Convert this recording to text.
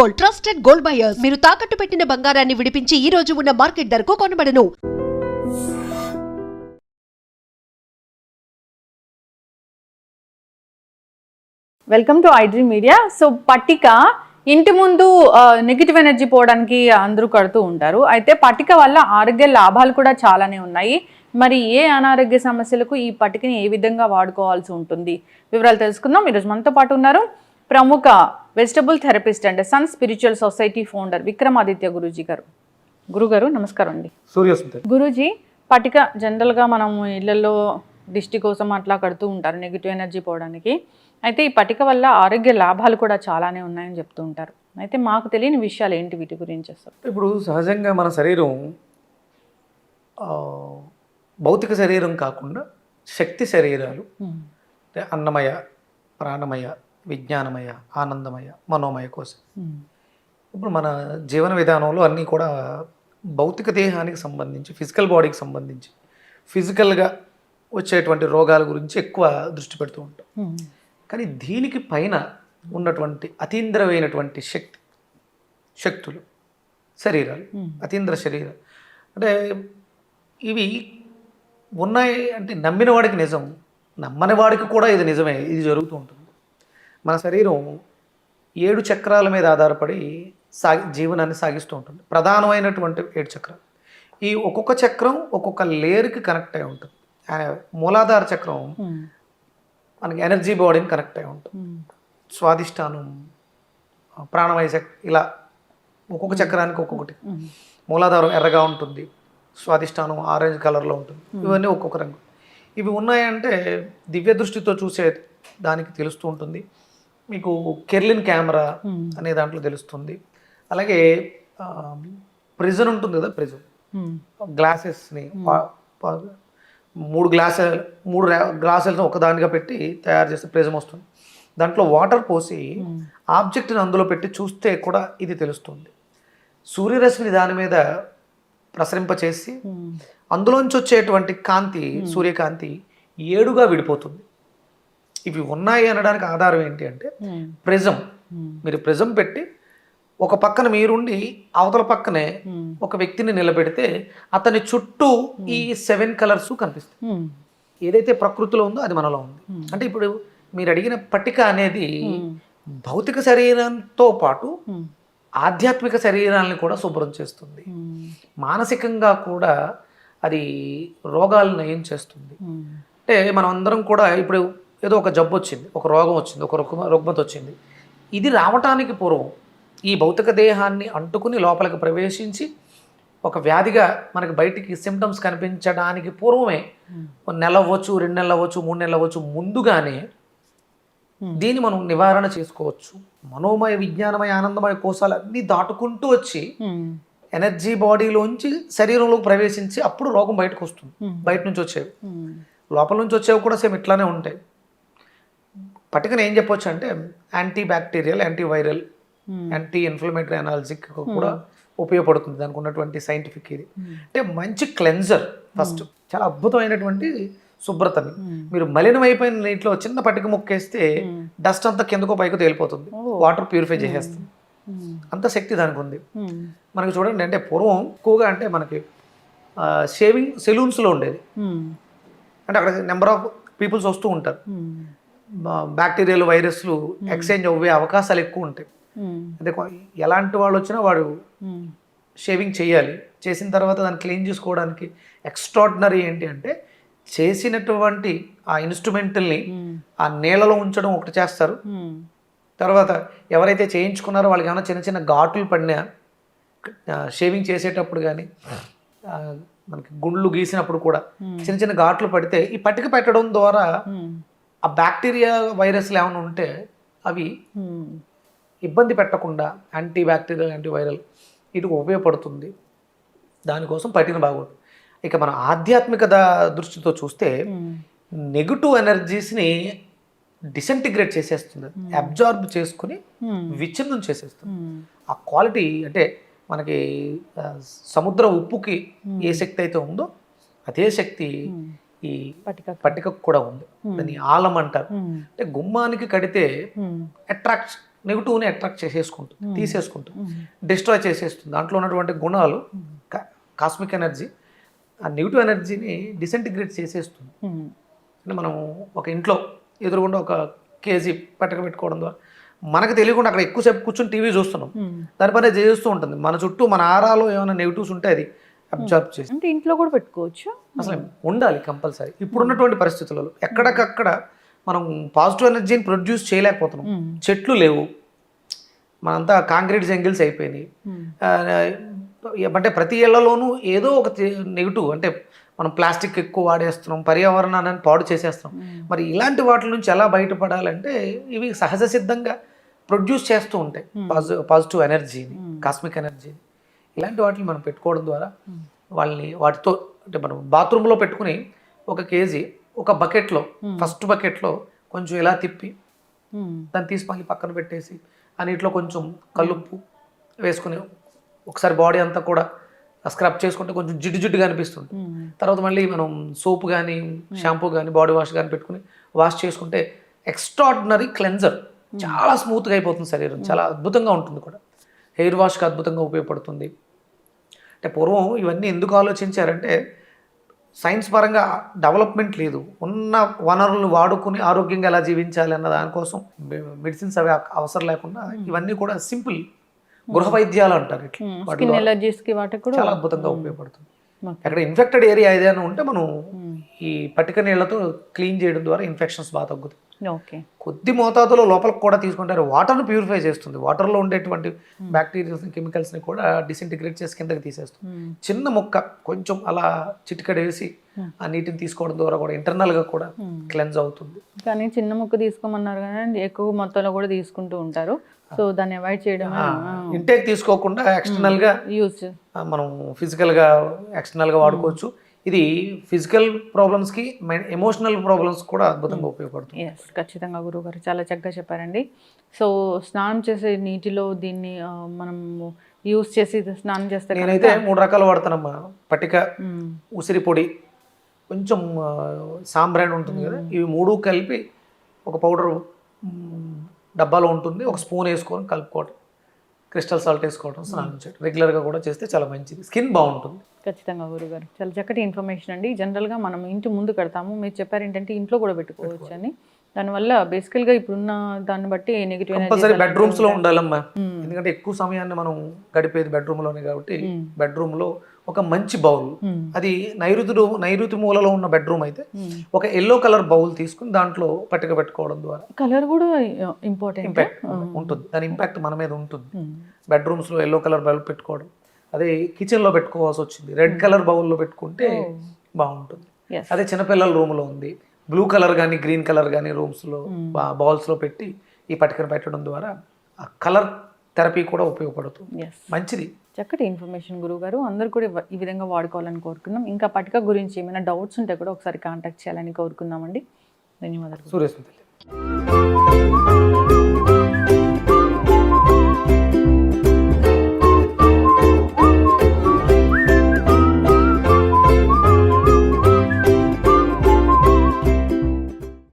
Gold trusted gold buyers. మీరు తాకట్టు పెట్టిన బంగారాన్ని విడిపించి ఈ రోజు ఉన్న మార్కెట్ ధరకు కొనబడను. Welcome to iDream media so పట్టిక ఇంటి ముందు నెగిటివ్ ఎనర్జీ పోవడానికి అందరూ కడుతూ ఉంటారు. అయితే పట్టిక వల్ల ఆరోగ్య లాభాలు కూడా చాలానే ఉన్నాయి. మరి ఏ అనారోగ్య సమస్యలకు ఈ పట్టికని ఏ విధంగా వాడుకోవాల్సి ఉంటుంది? వివరాలు తెలుసుకుందాం. ఈరోజు మనతో పాటు ఉన్నారు ప్రముఖ vegetable therapist and sun spiritual society founder Vikramaditya Guruji గారు. గురుగారు నమస్కారం అండి. సూర్యసుందరి గురూజీ పటిక జనరల్గా మనం ఇళ్ళలో దిష్టి కోసం అట్లా కడుతూ ఉంటారు నెగిటివ్ ఎనర్జీ పోవడానికి. అయితే ఈ పటిక వల్ల ఆరోగ్య లాభాలు కూడా చాలానే ఉన్నాయని చెప్తూ ఉంటారు. అయితే మాకు తెలియని విషయాలు ఏంటి వీటి గురించి అసలు? ఇప్పుడు సహజంగా మన శరీరం భౌతిక శరీరం కాకుండా శక్తి శరీరాలు అన్నమయ ప్రాణమయ విజ్ఞానమయ ఆనందమయ మనోమయ కోసం ఇప్పుడు మన జీవన విధానంలో అన్నీ కూడా భౌతిక దేహానికి సంబంధించి ఫిజికల్ బాడీకి సంబంధించి ఫిజికల్గా వచ్చేటువంటి రోగాల గురించి ఎక్కువ దృష్టి పెడుతూ ఉంటాం. కానీ దీనికి పైన ఉన్నటువంటి అతీంద్రమైనటువంటి శక్తి శక్తులు శరీరాలు అతీంద్ర శరీరం అంటే ఇవి ఉన్నాయి అంటే నమ్మిన వాడికి నిజం నమ్మని వాడికి కూడా ఇది నిజమే ఇది జరుగుతూ ఉంటుంది. మన శరీరం ఏడు చక్రాల మీద ఆధారపడి సాగి జీవనాన్ని సాగిస్తూ ఉంటుంది. ప్రధానమైనటువంటి ఏడు చక్రాలు. ఈ ఒక్కొక్క చక్రం ఒక్కొక్క లేయర్కి కనెక్ట్ అయి ఉంటుంది. మూలాధార చక్రం మనకి ఎనర్జీ బాడీని కనెక్ట్ అయి ఉంటుంది. స్వాదిష్టానం ప్రాణమయ చక్ర ఇలా ఒక్కొక్క చక్రానికి ఒక్కొక్కటి. మూలాధారం ఎర్రగా ఉంటుంది. స్వాదిష్టానం ఆరెంజ్ కలర్లో ఉంటుంది. ఇవన్నీ ఒక్కొక్క రంగు. ఇవి ఉన్నాయంటే దివ్య దృష్టితో చూసే దానికి తెలుస్తూ ఉంటుంది. మీకు కెర్లిన్ కెమెరా అనే దాంట్లో తెలుస్తుంది. అలాగే ప్రిజన్ ఉంటుంది కదా ప్రిజన్. గ్లాసెస్ని మూడు గ్లాసె మూడు గ్లాసులను ఒకదానిగా పెట్టి తయారు చేస్తే ప్రిజం వస్తుంది. దాంట్లో వాటర్ పోసి ఆబ్జెక్ట్ని అందులో పెట్టి చూస్తే కూడా ఇది తెలుస్తుంది. సూర్యరశ్మిని దాని మీద ప్రసరింపచేసి అందులోంచి వచ్చేటువంటి కాంతి సూర్యకాంతి ఏడుగా విడిపోతుంది. ఇవి ఉన్నాయి అనడానికి ఆధారం ఏంటి అంటే ప్రిజం. మీరు ప్రిజం పెట్టి ఒక పక్కన మీరుండి అవతల పక్కనే ఒక వ్యక్తిని నిలబెడితే అతని చుట్టూ ఈ సెవెన్ కలర్స్ కనిపిస్తాయి. ఏదైతే ప్రకృతిలో ఉందో అది మనలో ఉంది. అంటే ఇప్పుడు మీరు అడిగిన పట్టిక అనేది భౌతిక శరీరంతో పాటు ఆధ్యాత్మిక శరీరాన్ని కూడా శుభ్రం చేస్తుంది. మానసికంగా కూడా అది రోగాలను నయం చేస్తుంది. అంటే మనం అందరం కూడా ఇప్పుడు ఏదో ఒక జబ్బు వచ్చింది ఒక రోగం వచ్చింది ఒక రుగ్మ రుగ్మత వచ్చింది. ఇది రావటానికి పూర్వం ఈ భౌతిక దేహాన్ని అంటుకుని లోపలికి ప్రవేశించి ఒక వ్యాధిగా మనకి బయటికి సిమ్టమ్స్ కనిపించడానికి పూర్వమే నెల అవ్వచ్చు రెండు నెలలు అవ్వచ్చు మూడు నెలలు అవ్వచ్చు ముందుగానే దీన్ని మనం నివారణ చేసుకోవచ్చు. మనోమయ విజ్ఞానమయ ఆనందమయ కోశాలు అన్నీ దాటుకుంటూ వచ్చి ఎనర్జీ బాడీలోంచి శరీరంలోకి ప్రవేశించి అప్పుడు రోగం బయటకు వస్తుంది. బయట నుంచి వచ్చేవి. లోపల నుంచి వచ్చేవి కూడా సేమ్ ఇట్లానే ఉంటాయి. పట్టుకని ఏం చెప్పొచ్చు అంటే anti bacterial anti viral anti inflammatory analgesic కూడా ఉపయోగపడుతుంది. దానికి ఉన్నటువంటి సైంటిఫిక్ ఇది. అంటే మంచి క్లెన్జర్ ఫస్ట్ చాలా అద్భుతమైనటువంటి శుభ్రతని. మీరు మలినమైపోయిన నీటిలో చిన్న పట్టిక ముక్కేస్తే డస్ట్ అంతా కిందకో పైకి తేలిపోతుంది. వాటర్ ప్యూరిఫై చేసేస్తుంది. అంత శక్తి దానికి ఉంది. మనకి చూడండి అంటే పూర్వం ఎక్కువగా అంటే మనకి షేవింగ్ సెలూన్స్లో ఉండేది. అంటే అక్కడ నెంబర్ ఆఫ్ పీపుల్స్ వస్తూ ఉంటారు. బ్యాక్టీరియాలు వైరస్లు ఎక్స్చేంజ్ అవ్వే అవకాశాలు ఎక్కువ ఉంటాయి. అంటే ఎలాంటి వాళ్ళు వచ్చినా వాడు షేవింగ్ చేయాలి. చేసిన తర్వాత దాన్ని క్లీన్ చేసుకోవడానికి ఎక్స్ట్రాడినరీ ఏంటి అంటే చేసినటువంటి ఆ ఇన్స్ట్రుమెంటల్ని ఆ నీళ్ళలో ఉంచడం ఒకటి చేస్తారు. తర్వాత ఎవరైతే చేయించుకున్నారో వాళ్ళకి ఏమైనా చిన్న చిన్న ఘాటులు పడినా షేవింగ్ చేసేటప్పుడు కానీ మనకి గుండ్లు గీసినప్పుడు కూడా చిన్న చిన్న ఘాట్లు పడితే ఈ పట్టిక పెట్టడం ద్వారా ఆ బ్యాక్టీరియా వైరస్లు ఏమైనా ఉంటే అవి ఇబ్బంది పెట్టకుండా యాంటీ బ్యాక్టీరియల్ యాంటీ వైరల్ వీటికి ఉపయోగపడుతుంది. దానికోసం పట్టిన బాగుంది. ఇక మన ఆధ్యాత్మిక దృష్టితో చూస్తే నెగిటివ్ ఎనర్జీస్ని డిసెంటిగ్రేట్ చేసేస్తుంది. అబ్జార్బ్ చేసుకుని విచ్ఛిన్నం చేసేస్తుంది. ఆ క్వాలిటీ అంటే మనకి సముద్ర ఉప్పుకి ఏ శక్తి అయితే ఉందో అదే శక్తి ఈ పట్టికకు కూడా ఉంది. దాన్ని ఆలం అంటారు. అంటే గుమ్మానికి కడితే అట్రాక్ట్ నెగిటివ్ని అట్రాక్ట్ చేసేసుకుంటుంది తీసేసుకుంటుంది. డిస్ట్రాయ్ చేసేస్తుంది. దాంట్లో ఉన్నటువంటి గుణాలు కాస్మిక్ ఎనర్జీ ఆ నెగిటివ్ ఎనర్జీని డిసెంటిగ్రేట్ చేసేస్తుంది. అంటే మనం ఒక ఇంట్లో ఎదురుగుండా ఒక కేజీ పట్టక పెట్టుకోవడం ద్వారా మనకు తెలియకుండా అక్కడ ఎక్కువసేపు కూర్చొని టీవీ చూస్తున్నాం. ఉమ్. దాని పని అది చేస్తూ ఉంటుంది. మన చుట్టూ మన ఆరాలో ఏమైనా నెగిటివ్స్ ఉంటే అది అబ్జర్వ్ చేసి. అంటే ఇంట్లో కూడా పెట్టుకోవచ్చు? అసలు ఉండాలి కంపల్సరీ. ఇప్పుడున్నటువంటి పరిస్థితులలో ఎక్కడికక్కడ మనం పాజిటివ్ ఎనర్జీని ప్రొడ్యూస్ చేయలేకపోతున్నాం. చెట్లు లేవు. మనంతా కాంక్రీట్ జంగిల్స్ అయిపోయినాయి. అంటే ప్రతి ఇళ్ళలోనూ ఏదో ఒక నెగిటివ్ అంటే మనం ప్లాస్టిక్ ఎక్కువ వాడేస్తున్నాం పర్యావరణాన్ని పాడు చేసేస్తున్నాం. మరి ఇలాంటి వాటి నుంచి ఎలా బయటపడాలంటే ఇవి సహజ సిద్ధంగా ప్రొడ్యూస్ చేస్తూ ఉంటాయి. పాజిటివ్ ఎనర్జీని కాస్మిక్ ఎనర్జీని. ఇలాంటి వాటిని మనం పెట్టుకోవడం ద్వారా వాళ్ళని వాటితో అంటే మనం బాత్రూంలో పెట్టుకుని ఒక కేజీ ఒక బకెట్లో ఫస్ట్ బకెట్లో కొంచెం ఇలా తిప్పి. దాన్ని తీసి మళ్ళీ పక్కన పెట్టేసి ఆ నీటిలో కొంచెం కల్లుప్పు వేసుకుని ఒకసారి బాడీ అంతా కూడా స్క్రబ్ చేసుకుంటే కొంచెం జిడ్డు జిడ్డుగా అనిపిస్తుంది. తర్వాత మళ్ళీ మనం సోప్ కానీ షాంపూ కానీ బాడీ వాష్ కానీ పెట్టుకుని వాష్ చేసుకుంటే ఎక్స్ట్రాడినరీ క్లెన్జర్ చాలా స్మూత్గా అయిపోతుంది శరీరం. చాలా అద్భుతంగా ఉంటుంది కూడా. హెయిర్ వాష్కి అద్భుతంగా ఉపయోగపడుతుంది. అంటే పూర్వం ఇవన్నీ ఎందుకు ఆలోచించారంటే సైన్స్ పరంగా డెవలప్మెంట్ లేదు. ఉన్న వనరులను వాడుకుని ఆరోగ్యంగా ఎలా జీవించాలి అన్న దానికోసం మెడిసిన్స్ అవి అవసరం లేకుండా ఇవన్నీ కూడా సింపుల్ గృహ వైద్యాలు అంటారు ఇట్లా చాలా అద్భుతంగా ఉపయోగపడుతుంది. అక్కడ ఇన్ఫెక్టెడ్ ఏరియా ఏదైనా ఉంటే మనం. ఈ పట్టిక నీళ్ళతో క్లీన్ చేయడం ద్వారా ఇన్ఫెక్షన్స్ బాగా తగ్గుతాయి. కొద్ది మోతాదులో లోపలికి కూడా తీసుకుంటారు. వాటర్ను ప్యూరిఫై చేస్తుంది. వాటర్లో ఉండేటువంటి బ్యాక్టీరియాస్ కెమికల్స్ని కూడా డిసింటిగ్రేట్ చేసి కిందకి తీసేస్తుంది. చిన్న మొక్క కొంచెం అలా చిటికడ వేసి ఆ నీటిని తీసుకోవడం ద్వారా కూడా ఇంటర్నల్గా కూడా క్లెన్స్ అవుతుంది. కానీ చిన్న ముక్క తీసుకోమన్నారు కానీ ఎక్కువ మొత్తంలో కూడా తీసుకుంటూ ఉంటారు. సో దాన్ని అవాయిడ్ చేయడం ఇంటేక్ తీసుకోకుండా ఎక్స్టర్నల్గా యూజ్ మనం ఫిజికల్గా ఎక్స్టర్నల్గా వాడుకోవచ్చు. ఇది ఫిజికల్ ప్రాబ్లమ్స్కి ఎమోషనల్ ప్రాబ్లమ్స్ కూడా అద్భుతంగా ఉపయోగపడుతుంది. ఎస్ ఖచ్చితంగా గురువు గారు చాలా చక్కగా చెప్పారండి. సో స్నానం చేసే నీటిలో దీన్ని మనం యూస్ చేసి స్నానం చేస్తే నేనైతే మూడు రకాలు వాడతానమ్మా. పట్టిక మ్మ్. ఉసిరి పొడి కొంచెం ఆ, సాంబ్రాన్ ఉంటుంది కదా. ఇవి మూడు కలిపి ఒక పౌడర్ డబ్బాలో ఉంటుంది. ఒక స్పూన్ వేసుకొని కలుపుకోవడం క్రిస్టల్ సాల్ట్ వేసుకోవడం స్నానం చేయడం రెగ్యులర్గా కూడా చేస్తే చాలా మంచిది. స్కిన్ బాగుంటుంది. ఖచ్చితంగా గురుగారు. చాలా చక్కటి ఇన్ఫర్మేషన్ అండి. జనరల్గా మనం ఇంటి ముందు కడతాము. మీరు చెప్పారు ఏంటంటే ఇంట్లో కూడా పెట్టుకోవచ్చు అని దానివల్ల బేసికల్గా ఇప్పుడున్న దాన్ని బట్టి నెగిటివ్ కంపల్సరీ బెడ్రూమ్స్లో ఉండాలమ్మా. ఎందుకంటే ఎక్కువ సమయాన్ని మనం గడిపేది బెడ్రూమ్లోనే కాబట్టి బెడ్రూమ్లో ఒక మంచి బౌల్. అది నైరుతి నైరుతి మూలలో ఉన్న బెడ్రూమ్ అయితే ఒక ఎల్లో కలర్ బౌల్ తీసుకుని దాంట్లో పట్టిక పెట్టుకోవడం ద్వారా. కలర్ కూడా ఇంపార్టెంట్ ఇంపాక్ట్ ఉంటుంది. దాని ఇంపాక్ట్ మన మీద ఉంటుంది. బెడ్రూమ్స్లో ఎల్లో కలర్ బౌల్ పెట్టుకోవడం. అదే కిచెన్లో పెట్టుకోవాల్సి వచ్చింది. రెడ్ కలర్ బౌల్లో పెట్టుకుంటే బాగుంటుంది. Yes. అదే చిన్నపిల్లల రూమ్లో ఉంది. బ్లూ కలర్ కానీ గ్రీన్ కలర్ కానీ రూమ్స్లో బౌల్స్లో పెట్టి ఈ పట్టికను పెట్టడం ద్వారా ఆ కలర్ థెరపీ కూడా ఉపయోగపడుతుంది. మంచిది. చక్కటి ఇన్ఫర్మేషన్ గురువు గారు అందరూ కూడా ఈ విధంగా వాడుకోవాలని కోరుకుందాం. ఇంకా పట్టిక గురించి ఏమైనా డౌట్స్ ఉంటే కూడా ఒకసారి కాంటాక్ట్ చేయాలని కోరుకుందామండి. ధన్యవాదాలు. సూర్యస్మిత